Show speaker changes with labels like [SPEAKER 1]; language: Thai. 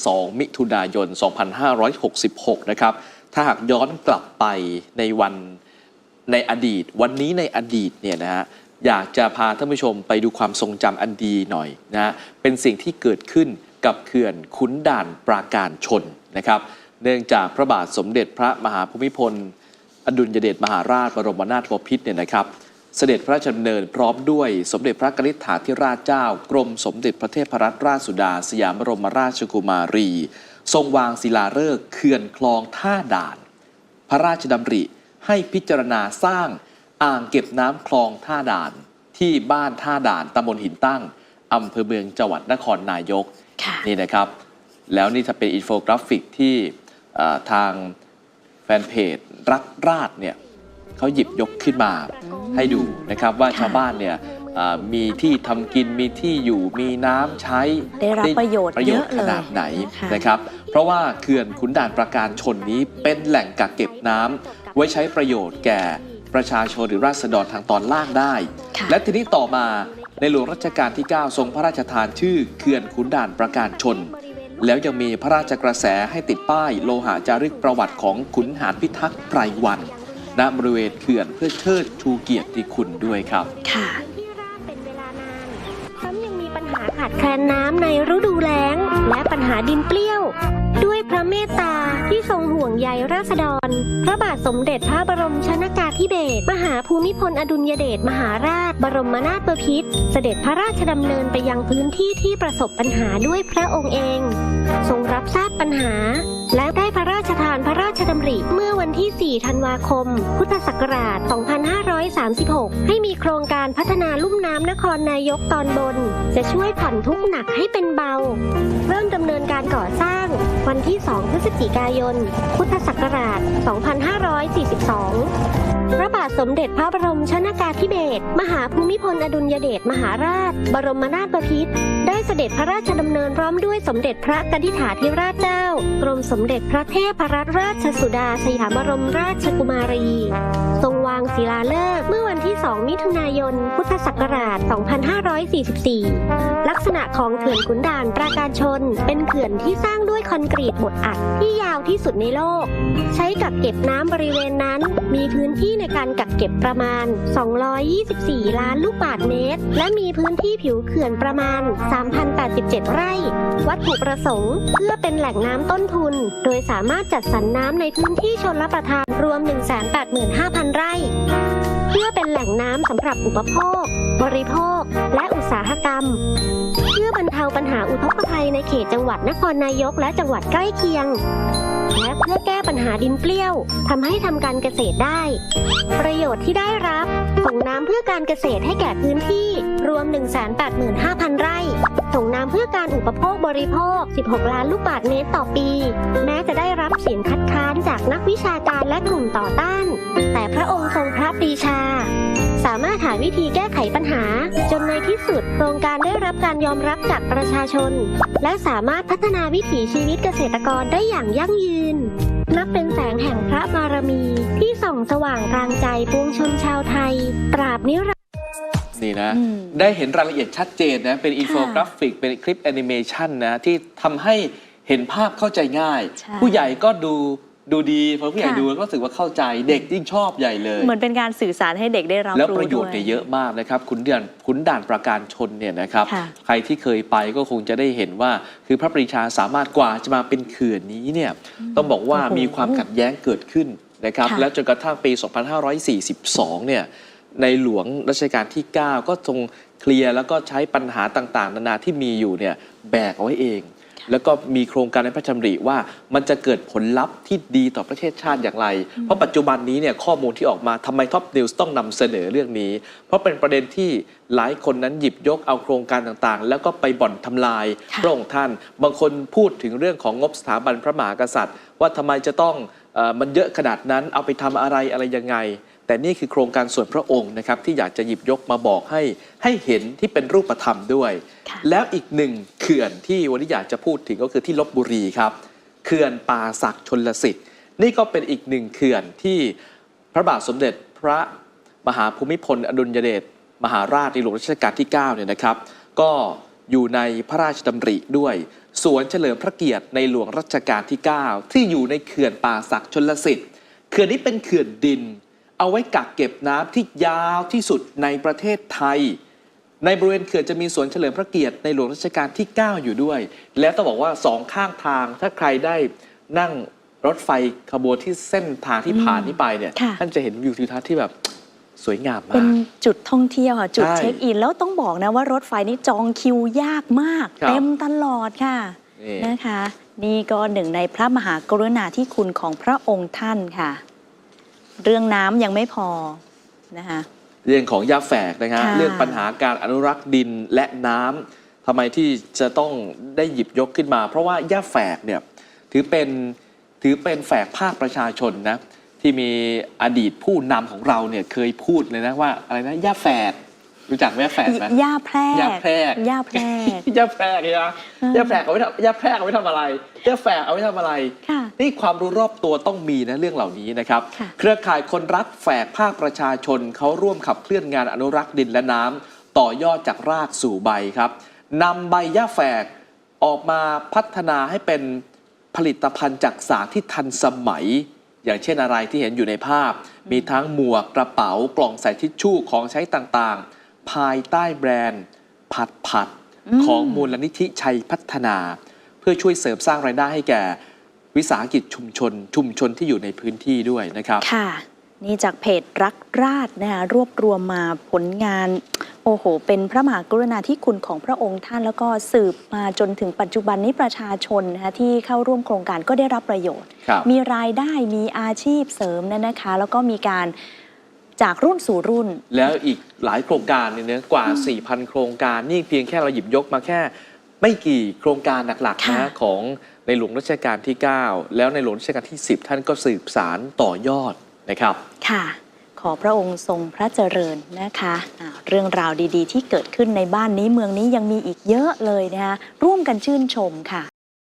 [SPEAKER 1] 2 มิถุนายน 2566 นะครับ ถ้าหากย้อนกลับไปในวันในอดีต วันนี้ในอดีตเนี่ยนะฮะอยากจะพาท่านผู้ชมไปดูความทรงจำอันดีหน่อยนะฮะเป็นสิ่งที่เกิดขึ้นกับเขื่อนขุนด่านปราการชนนะครับ เนื่องจากพระบาทสมเด็จพระมหาภูมิพล อดุลยเดชมหาราชบรมนาถบพิตรเนี่ยนะครับ เสด็จพระราชดำเนินพร้อมด้วยสมเด็จพระกนิษฐาธิราชเจ้า กรมสมเด็จพระเทพรัตนราชสุดา สยามบรมราชกุมารี ทรงวางศิลาฤกษ์เขื่อนคลองท่าด่าน พระราชดำริให้พิจารณาสร้างอ่างเก็บน้ำคลองท่าด่าน ที่บ้านท่าด่านตำบลหินตั้งอำเภอเมืองจังหวัดนครนายก
[SPEAKER 2] ค่ะ
[SPEAKER 1] นี่นะครับ แล้วนี่จะเป็นอินโฟกราฟิกที่เอ่อทางแฟนเพจรักราชเนี่ย เขาหยิบยกขึ้นมาให้ดูนะครับว่า
[SPEAKER 2] ค่ะ
[SPEAKER 1] ชาวบ้านเนี่ยเอ่อมีที่ทำกินมีที่อยู่มีน้ำใช้
[SPEAKER 2] ได้รับประโยชน์
[SPEAKER 1] ประโยชน์
[SPEAKER 2] เยอะเลย
[SPEAKER 1] ขนาดไหน
[SPEAKER 2] นะคะ
[SPEAKER 1] นะครับ เพราะว่าเขื่อนขุนด่านประการชนนี้เป็นแหล่งกักเก็บน้ำไว้ใช้ประโยชน์แก่ประชาชนหรือราษฎรทางตอนล่างได้
[SPEAKER 2] ค่ะ
[SPEAKER 1] และทีนี้ต่อมาในหลวงรัชกาลที่ 9 ทรงพระราชทานชื่อเขื่อนขุนด่านประการชน แล้วยังมีพระราชกระแสให้ติดป้ายโลหะจารึกประวัติของขุนหารพิทักษ์ไพรวัน ณบริเวณเขื่อนเพื่อเชิดชูเกียรติคุณด้วยครับ
[SPEAKER 2] ค่ะ
[SPEAKER 3] ที่ราบเป็นเวลานานซ้ำยังมีปัญหาขาดแคลนน้ำในฤดูแล้ง และปัญหาดินเปรี้ยว ด้วยพระเมตตาที่ทรงห่วงใยราษฎร พระบาทสมเด็จพระบรมชนากาธิเบศรมหาภูมิพลอดุลยเดชมหาราช บรมนาถบพิตรเสด็จพระราชดำเนินไปยังพื้นที่ที่ประสบปัญหาด้วยพระองค์เอง ทรงรับทราบปัญหา และได้พระราชทานพระราชดำริเมื่อวันที่ 4 ธันวาคม พุทธศักราช 2536 ให้มีโครงการพัฒนาลุ่มน้ำนครนายกตอนบน จะช่วยผ่อนทุกข์หนักให้เป็นเบา เริ่มดำเนินการก่อสร้าง วันที่ 2 พฤศจิกายน พุทธศักราช 2542พระบาทสมเด็จพระบรมชนากาธิเบศรมหาภูมิพลอดุลยเดชมหาราช บรมนาถบพิตรได้เสด็จพระราชดำเนินพร้อมด้วยสมเด็จพระกนิษฐาธิราชเจ้า สมเด็จพระเทพรัตนราชสุดาสยามบรมราชกุมารี ทรงวางศิลาฤกษ์เมื่อวันที่ 2 มิถุนายน พุทธศักราช 2544 ลักษณะของเขื่อนขุนด่านปราการชน เป็นเขื่อนที่สร้างด้วยคอนกรีตบดอัดที่ยาวที่สุดในโลก ใช้กักเก็บน้ำบริเวณนั้น มีพื้นที่ในการกักเก็บประมาณ 224 ล้านลูกบาศก์เมตร และมีพื้นที่ผิวเขื่อนประมาณ 3,087 ไร่ วัตถุประสงค์ เพื่อเป็นแหล่งน้ำต้นทุนโดยสามารถจัดสรรน้ำในพื้นที่ชนรับประทานรวม 185,000 ไร่ เพื่อเป็นแหล่งน้ำสำหรับอุปโภค บริโภค และอุตสาหกรรม เพื่อบรรเทาปัญหาอุทกภัยในเขตจังหวัดนครนายกและจังหวัดใกล้เคียง และเพื่อแก้ปัญหาดินเปรี้ยวทำให้ทำการเกษตรได้ ประโยชน์ที่ได้รับส่งน้ำเพื่อการเกษตรให้แก่พื้นที่รวม 185,000 ส่งน้ำเพื่อการอุปโภคบริโภค 16 ล้านลูกบาศก์เมตรต่อปี แม้จะได้รับเสียงคัดค้านจากนักวิชาการและกลุ่มต่อต้าน แต่พระองค์ทรงพระปรีชา สามารถหาวิธีแก้ไขปัญหา จนในที่สุดโครงการได้รับการยอมรับจากประชาชน และสามารถพัฒนาวิถีชีวิตเกษตรกรได้อย่างยั่งยืน นับเป็นแสงแห่งพระบารมีที่ส่องสว่างกลางใจปวงชนชาวไทย ตราบนิรันดร์
[SPEAKER 1] นี่นะ
[SPEAKER 2] อืม
[SPEAKER 1] ได้เห็นรายละเอียดชัดเจนนะ เป็นอินโฟกราฟิก เป็นคลิปแอนิเมชันนะ ที่ทำให้เห็นภาพเข้าใจง่าย
[SPEAKER 2] ใช่
[SPEAKER 1] ผู้ใหญ่ก็ดูดูดีพอผู้ใหญ่
[SPEAKER 2] ค่ะ
[SPEAKER 1] ดูก็รู้สึกว่าเข้าใจเด็กยิ่งชอบใหญ่เลย
[SPEAKER 2] เหมือนเป็นการสื่อสารให้เด็กได้รับ
[SPEAKER 1] แล้ว
[SPEAKER 2] รู้
[SPEAKER 1] ประโยชน์
[SPEAKER 2] ด้ว
[SPEAKER 1] เนี่ยเยอะมากนะครับขุนด่านขุนด่านประการชนเนี่ยนะครับ
[SPEAKER 2] ค่ะ
[SPEAKER 1] ใครที่เคยไปก็คงจะได้เห็นว่า คือพระปรีชาสามารถกว่าจะมาเป็นเขื่อนนี้เนี่ยต้องบอกว่า
[SPEAKER 2] โอ้โห
[SPEAKER 1] มีความขัดแย้งเกิดขึ้นนะครับ
[SPEAKER 2] ค่ะ
[SPEAKER 1] แล้วจนกระทั่งปี 2542 เนี่ย ในหลวงรัชกาลที่ 9 ก็ทรงเคลียร์แล้วก็ใช้ปัญหาต่างๆ นานาที่มีอยู่เนี่ยแบกเอาไว้เอง แล้วก็มีโครงการในพระราชดำริว่ามันจะเกิดผลลัพธ์ที่ดีต่อประเทศชาติอย่างไร เพราะปัจจุบันนี้เนี่ยข้อมูลที่ออกมาทำไมท็อปนิวส์ต้องนำเสนอเรื่องนี้ เพราะเป็นประเด็นที่หลายคนนั้นหยิบยกเอาโครงการต่างๆ แล้วก็ไปบ่อนทำลาย
[SPEAKER 2] ค่ะ
[SPEAKER 1] พระองค์ท่าน บางคนพูดถึงเรื่องของงบสถาบันพระมหากษัตริย์ ว่าทำไมจะต้องเออมันเยอะขนาดนั้นเอาไปทำอะไรอะไรยังไง แต่นี่คือโครงการส่วนพระองค์นะครับที่อยากจะหยิบยกมาบอกให้ให้เห็นที่เป็นรูปธรรมด้วย
[SPEAKER 2] ค่ะ
[SPEAKER 1] แล้วอีกหนึ่งเขื่อนที่วันนี้อยากจะพูดถึงก็คือที่ลบบุรีครับเขื่อนป่าศักดิ์ชนลสิทธิ์ นี่ก็เป็นอีกหนึ่งเขื่อนที่พระบาทสมเด็จพระมหาภูมิพล อดุลยเดชมหาราชในหลวงรัชกาลที่9เนี่ยนะครับ ก็อยู่ในพระราชดำริด้วยสวนเฉลิมพระเกียรติในหลวงรัชกาลที่ 9 ที่อยู่ในเขื่อนป่าสักชนลสิทธิ์เขื่อนนี้เป็นเขื่อนดิน เอาไว้กักเก็บน้ำที่ยาวที่สุดในประเทศไทย ในบริเวณเขื่อนจะมีสวนเฉลิมพระเกียรติในหลวงรัชกาลที่ 9 อยู่ด้วย แล้วต้องบอกว่าสองข้างทางถ้าใครได้นั่งรถไฟขบวนที่เส้นทางที่ผ่านนี้ไปเนี่ย
[SPEAKER 2] ค่ะ
[SPEAKER 1] ท่านจะเห็นวิวทิวทัศน์ที่แบบสวยงาม
[SPEAKER 2] เป็น
[SPEAKER 1] มาก
[SPEAKER 2] จุดท่องเที่ยวค่ะ จุด
[SPEAKER 1] ใช่
[SPEAKER 2] เช็คอิน แล้วต้องบอกนะว่ารถไฟนี่จองคิวยากมาก
[SPEAKER 1] ครับ
[SPEAKER 2] เต็มตลอดค่ะ
[SPEAKER 1] นี่
[SPEAKER 2] นะคะ นี่ก็หนึ่งในพระมหากรุณาธิคุณของพระองค์ท่านค่ะ เรื่องน้ำยังไม่พอนะคะ
[SPEAKER 1] เรื่องของยาแฝกนะฮะ
[SPEAKER 2] ค่ะ
[SPEAKER 1] เรื่องปัญหาการอนุรักษ์ดินและน้ำทำไมที่จะต้องได้หยิบยกขึ้นมา เพราะว่าย่าแฝกเนี่ยถือเป็นถือเป็นแฝกภาคประชาชนนะที่มีอดีตผู้นำของเราเนี่ยเคยพูดเลยนะว่าอะไรนะย่าแฝด รู้จักไหมย่าแฝดไหม
[SPEAKER 2] ย่าแพรก
[SPEAKER 1] ย่าแพรก
[SPEAKER 2] ย่าแพรก
[SPEAKER 1] ย่าแฝกเนี่ยนะ
[SPEAKER 2] อืม
[SPEAKER 1] ย่าแฝกเอาไว้ทำย่าแพรกเอาไว้ทำอะไรย่าแฝกเอาไว้ทำอะไร
[SPEAKER 2] ค่ะ
[SPEAKER 1] นี่ความรู้รอบตัวต้องมีนะเรื่องเหล่านี้นะครับ
[SPEAKER 2] ค่ะ
[SPEAKER 1] เครือข่ายคนรักแฝกภาคประชาชนเขาร่วมขับเคลื่อนงานอนุรักษ์ดินและน้ำต่อยอดจากรากสู่ใบครับนำใบหญ้าแฝกออกมาพัฒนาให้เป็นผลิตภัณฑ์จากสารที่ทันสมัย อย่างเช่นอะไรที่เห็นอยู่ในภาพ มีทั้งหมวกกระเป๋ากล่องใส่ทิชชู่ของใช้ต่างๆ ภายใต้แบรนด์ผัดผัด
[SPEAKER 2] อืม
[SPEAKER 1] ของมูลนิธิชัยพัฒนา เพื่อช่วยเสริมสร้างรายได้ให้แก่วิสาหกิจชุมชน ชุมชนที่อยู่ในพื้นที่ด้วยนะครับ
[SPEAKER 2] ค่ะ นี่จากเพจรักราชนะคะรวบรวมมาผลงานโอ้โห เป็นพระมหากรุณาธิคุณของพระองค์ท่านแล้วก็สืบมาจนถึงปัจจุบันนี้ประชาชนนะคะที่เข้าร่วมโครงการก็ได้รับประโยชน์
[SPEAKER 1] ครับ
[SPEAKER 2] มีรายได้มีอาชีพเสริมนะนะคะ แล้วก็มีการ จากรุ่นสู่รุ่น
[SPEAKER 1] แล้วอีกหลายโครงการเนี่ยนะกว่า 4,000 โครงการนี่เพียงแค่เราหยิบยกมาแค่ไม่กี่โครงการหลักๆ
[SPEAKER 2] ค่ะ
[SPEAKER 1] นะของในหลวงรัชกาลที่ 9 แล้วในหลวงรัชกาลที่ 10 ท่านก็สืบสารต่อยอดนะครับ
[SPEAKER 2] ค่ะ ขอพระองค์ทรงพระเจริญนะคะอ่าเรื่องราวดีๆ ที่เกิดขึ้นในบ้านนี้เมืองนี้ยังมีอีกเยอะเลยนะคะร่วมกันชื่นชมค่ะ